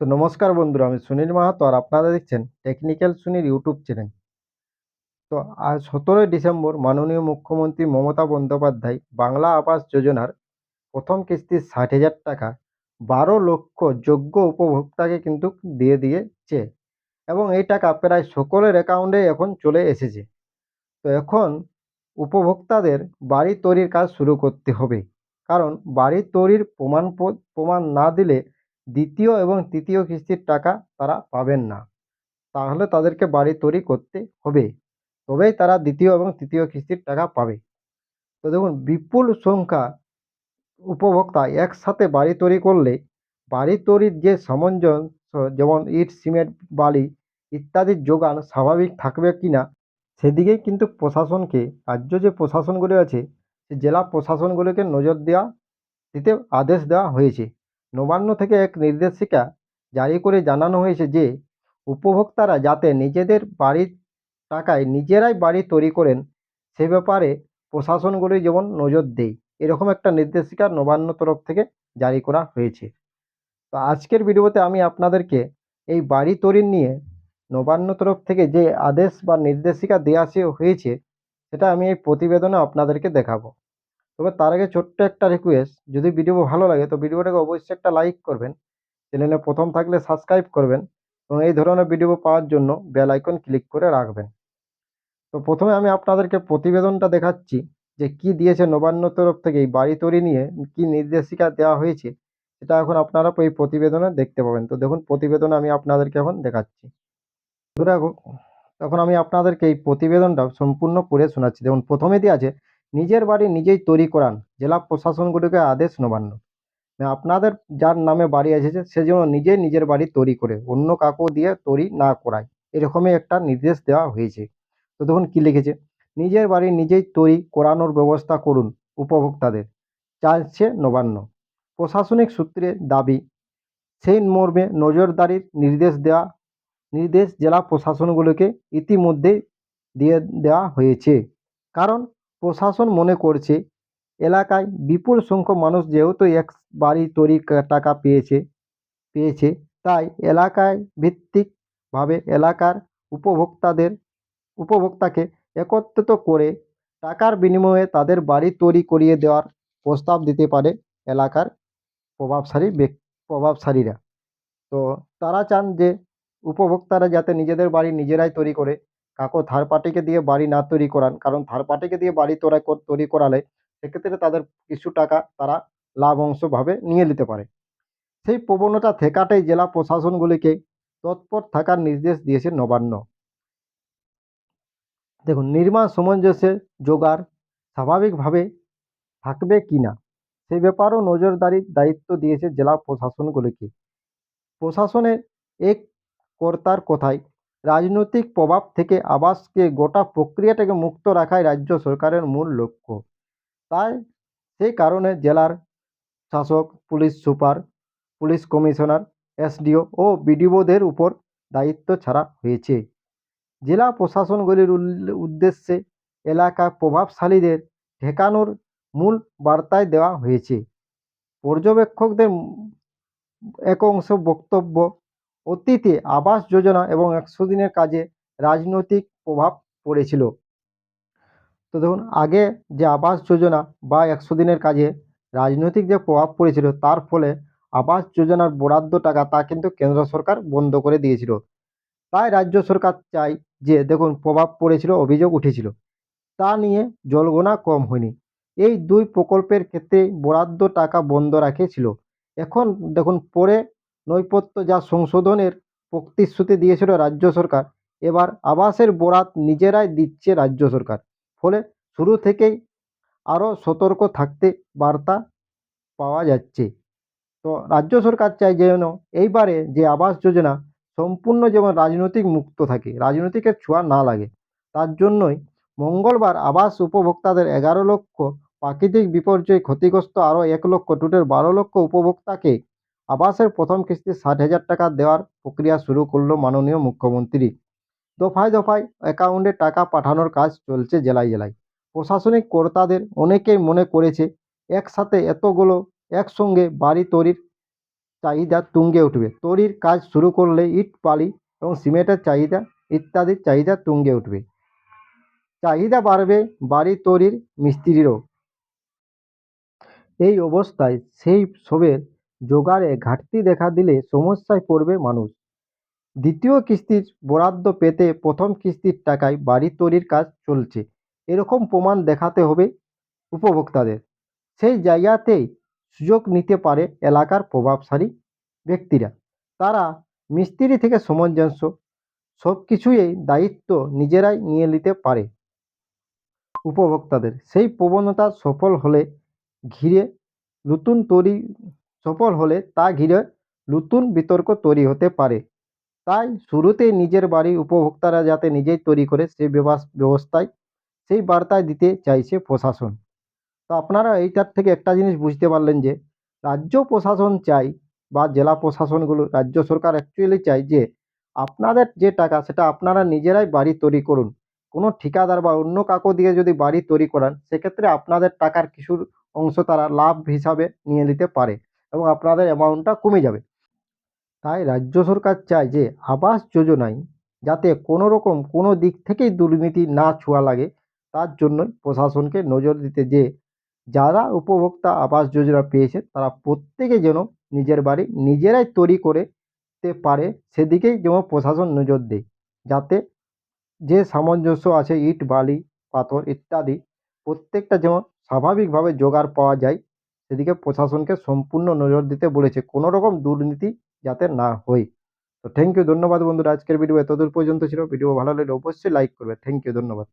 তো নমস্কার বন্ধুরা, আমি সুনীল মাহাতো আর আপনারা দেখছেন টেকনিক্যাল সুনীল ইউটিউব চ্যানেল। তো আজ সতেরোই ডিসেম্বর মাননীয় মুখ্যমন্ত্রী মমতা বন্দ্যোপাধ্যায় বাংলা আবাস যোজনার প্রথম কিস্তির ষাট হাজার টাকা বারো লক্ষ যোগ্য উপভোক্তাকে কিন্তু দিয়ে দিয়েছে এবং এই টাকা প্রায় সকলের অ্যাকাউন্টে এখন চলে এসেছে। তো এখন উপভোক্তাদের বাড়ি তৈরির কাজ শুরু করতে হবে। কারণ বাড়ি তৈরির প্রমাণ প্রমাণ না দিলে দ্বিতীয় এবং তৃতীয় কিস্তির টাকা তারা পাবেন না। তাহলে তাদেরকে বাড়ি তৈরি করতে হবে। তবেই তারা দ্বিতীয় এবং তৃতীয় কিস্তির টাকা পাবে। তো দেখুন, বিপুল সংখ্যা উপভোক্তা একসাথে বাড়ি তৈরি করলে, বাড়ি তৈরির যে সামঞ্জস্য, যেমন ইট, সিমেন্ট, বালি ইত্যাদির যোগান স্বাভাবিক থাকবে কিনা সেদিকেই কিন্তু প্রশাসনকে, রাজ্য যে প্রশাসনগুলি আছে, সে জেলা প্রশাসনগুলিকে নজর দেওয়া, দিতে আদেশ দেওয়া হয়েছে। নবান্ন থেকে এক নির্দেশিকা জারি করে জানানো হয়েছে যে, উপভোক্তারা যাতে নিজেদের বাড়ির টাকায় নিজেরাই বাড়ি তৈরি করেন, সে ব্যাপারে প্রশাসনগুলি যেমন নজর দেয়। এরকম একটা নির্দেশিকা নবান্ন তরফ থেকে জারি করা হয়েছে। তো আজকের ভিডিওতে আমি আপনাদেরকে এই বাড়ি তৈরি নিয়ে নবান্ন তরফ থেকে যে আদেশ বা নির্দেশিকা দেওয়া হয়েছে, সেটা আমি এই প্রতিবেদনে আপনাদেরকে দেখাবো। তবে তার আগে ছোট্ট একটা রিকোয়েস্ট যদি ভিডিও ভালো লাগে তো ভিডিওটাকে অবশ্যই একটা লাইক করবেন। চ্যানেলে প্রথম থাকলে সাবস্ক্রাইব করবেন এবং এই ধরনের ভিডিও পাওয়ার জন্য বেল আইকন ক্লিক করে রাখবেন। তো প্রথমে আমি আপনাদেরকে প্রতিবেদনটা দেখাচ্ছি যে কি দিয়েছে নবান্ন তরফ থেকে এই বাড়ি তৈরি নিয়ে, কি নির্দেশিকা দেওয়া হয়েছে সেটা এখন আপনারা এই প্রতিবেদনে দেখতে পাবেন। তো দেখুন, প্রতিবেদন আমি আপনাদেরকে এখন দেখাচ্ছি। তখন আমি আপনাদেরকে এই প্রতিবেদনটা সম্পূর্ণ পড়ে শোনাচ্ছি। দেখুন প্রথমে দিয়ে আছে নিজের বাড়ি নিজেই তৈরি করান। জেলা প্রশাসনগুলিকে আদেশ নবান্ন। আপনাদের যার নামে বাড়ি এসেছে, সে যেন নিজেই নিজের বাড়ি তৈরি করে, অন্য কাকু দিয়ে তৈরি না করায়। এরকমই একটা নির্দেশ দেওয়া হয়েছে। তো দেখুন কি লিখেছে? নিজের বাড়ি নিজেই তৈরি করানোর ব্যবস্থা করুন উপভোক্তাদের। চাইছে নবান্ন। প্রশাসনিক সূত্রে দাবি, সেই মর্মে নজরদারির নির্দেশ দেওয়া, নির্দেশ জেলা প্রশাসনগুলোকে ইতিমধ্যেই দিয়ে দেওয়া হয়েছে। কারণ প্রশাসন মনে করছে, এলাকায় বিপুল সংখ্যক মানুষ যেহেতু এক বাড়ি তৈরি টাকা পেয়েছে পেয়েছে, তাই এলাকায় ভিত্তিকভাবে এলাকার উপভোক্তাদের, উপভোক্তাকে একত্রিত করে টাকার বিনিময়ে তাদের বাড়ি তৈরি করিয়ে দেওয়ার প্রস্তাব দিতে পারে এলাকার প্রভাবশালী প্রভাবশালীরা। তো তারা চান যে উপভোক্তারা যাতে নিজেদের বাড়ি নিজেরাই তৈরি করে কাকো থার্ড পার্টিকে দিয়ে বাড়ি না তৈরি করান, কারণ থার্ড পার্টিকে দিয়ে বাড়ি তোরা তৈরি করালে সেক্ষেত্রে তাদের কিছু টাকা তারা লাভ অংশভাবে নিয়ে নিতে পারে। সেই প্রবণতা ঠেকাতেই জেলা প্রশাসনগুলিকে তৎপর থাকার নির্দেশ দিয়েছে নবান্ন। দেখুন, নির্মাণ সামঞ্জস্যের জোগাড় স্বাভাবিকভাবে থাকবে কি না, সে ব্যাপারেও নজরদারির দায়িত্ব দিয়েছে জেলা প্রশাসনগুলিকে। প্রশাসনের এক কর্তার কথায় রাজনৈতিক প্রভাব থেকে আবাসকে গোটা প্রক্রিয়াটাকে মুক্ত রাখাই রাজ্য সরকারের মূল লক্ষ্য। তাই সেই কারণে জেলার শাসক, police super, police commissioner, SDO ও বিডিওদের উপর দায়িত্ব ছাড়া হয়েছে। জেলা প্রশাসনগুলির উদ্দেশ্যে এলাকার প্রভাবশালীদের ঠেকানোর মূল বার্তায় দেওয়া হয়েছে। পর্যবেক্ষকদের এক অংশ বক্তব্য অতীতে আবাস যোজনা এবং একশো দিনের কাজে রাজনৈতিক প্রভাব পড়েছিল। তো দেখুন, আগে যে আবাস যোজনা বা একশো দিনের কাজে রাজনৈতিক যে প্রভাব পড়েছিল, তার ফলে আবাস যোজনার বরাদ্দ টাকা তা কিন্তু কেন্দ্র সরকার বন্ধ করে দিয়েছিল। তাই রাজ্য সরকার চাই যে, দেখুন, প্রভাব পড়েছিল, অভিযোগ উঠেছিল। তা নিয়ে জলগোনা কম হয়নি। এই দুই প্রকল্পের ক্ষেত্রে বরাদ্দ টাকা বন্ধ রাখেছিল। এখন দেখুন, পরে নৈপথ্য যা সংশোধনের প্রতিশ্রুতি দিয়েছিল রাজ্য সরকার, এবার আবাসের বরাত নিজেরাই দিচ্ছে রাজ্য সরকার। ফলে শুরু থেকেই আরও সতর্ক থাকতে বার্তা পাওয়া যাচ্ছে। তো রাজ্য সরকার চায় যেন এইবারে যে আবাস যোজনা সম্পূর্ণ যেমন রাজনৈতিক মুক্ত থাকে, রাজনৈতিকের ছোঁয়া না লাগে, তার জন্যই মঙ্গলবার আবাস উপভোক্তাদের এগারো লক্ষ প্রাকৃতিক বিপর্যয় ক্ষতিগ্রস্ত আরও এক লক্ষ টোটাল বারো লক্ষ উপভোক্তাকে আবাসের প্রথম কিস্তি ষাট হাজার টাকা দেওয়ার প্রক্রিয়া শুরু করল মাননীয় মুখ্যমন্ত্রী। দফায় দফায় অ্যাকাউন্টে টাকা পাঠানোর কাজ চলছে জেলায় জেলায়। প্রশাসনিক কর্তাদের অনেকেই মনে করেছে, একসাথে এতগুলো একসঙ্গে বাড়ি তৈরির চাহিদা তুঙ্গে উঠবে। তৈরির কাজ শুরু করলে ইট, বালি এবং সিমেন্টের চাহিদা, ইত্যাদির চাহিদা তুঙ্গে উঠবে। চাহিদা বাড়বে বাড়ি তৈরির মিস্ত্রিরও। এই অবস্থায় সেই সবের জোগাড়ে ঘাটতি দেখা দিলে সমস্যায় পড়বে মানুষ। দ্বিতীয় কিস্তির বরাদ্দ পেতে প্রথম কিস্তির টাকায় বাড়ি তৈরির কাজ চলছে। এরকম প্রমাণ দেখাতে হবে উপভোক্তাদের। সেই জায়গাতেই সুযোগ নিতে পারে এলাকার প্রভাবশালী ব্যক্তিরা। তারা মিস্ত্রি থেকে সামঞ্জস্য সব কিছুই দায়িত্ব নিজেরাই নিয়ে নিতে পারে উপভোক্তাদের। সেই প্রবণতা সফল হলে ঘিরে নতুন তৈরি সফল হলে তা ঘিরে নতুন বিতর্ক তৈরি হতে পারে। তাই শুরুতেই নিজের বাড়ি উপভোক্তারা যাতে নিজেই তৈরি করে সেই ব্যবাস- ব্যবস্থায় সেই বার্তায় দিতে চাইছে প্রশাসন। তো আপনারা এইটার থেকে একটা জিনিস বুঝতে পারলেন যে, রাজ্য প্রশাসন চাই বা জেলা প্রশাসনগুলো, রাজ্য সরকার অ্যাকচুয়ালি চাই যে, আপনাদের যে টাকা সেটা আপনারা নিজেরাই বাড়ি তৈরি করুন। কোনো ঠিকাদার বা অন্য কাকো দিয়ে যদি বাড়ি তৈরি করান, সেক্ষেত্রে আপনাদের টাকার কিছুর অংশ তারা লাভ হিসাবে নিয়ে নিতে পারে। এবং আপনাদের অ্যামাউন্টটা কমে যাবে। তাই রাজ্য সরকার চায় যে আবাস যোজনায় যাতে কোনো রকম কোনো দিক থেকেই দুর্নীতি না ছোঁয়া লাগে, তার জন্যই প্রশাসনকে নজর দিতে যে যারা উপভোক্তা আবাস যোজনা পেয়েছে, তারা প্রত্যেকে যেন নিজের বাড়ি নিজেরাই তৈরি করে তে পারে, সেদিকেই যেন প্রশাসন নজর দেয়। যাতে যে সামঞ্জস্য আছে, ইট, বালি, পাথর ইত্যাদি, প্রত্যেকটা যেমন স্বাভাবিকভাবে জোগাড় পাওয়া যায় সেদিকে প্রশাসনকে সম্পূর্ণ নজর দিতে বলেছে। কোনো রকম দুর্নীতি যাতে না হয়। তো থ্যাংক ইউ ধন্যবাদ বন্ধুরা। আজকের ভিডিও এতদূর পর্যন্ত ছিল। ভিডিও ভালো লাগলে অবশ্যই লাইক করবে। থ্যাংক ইউ ধন্যবাদ।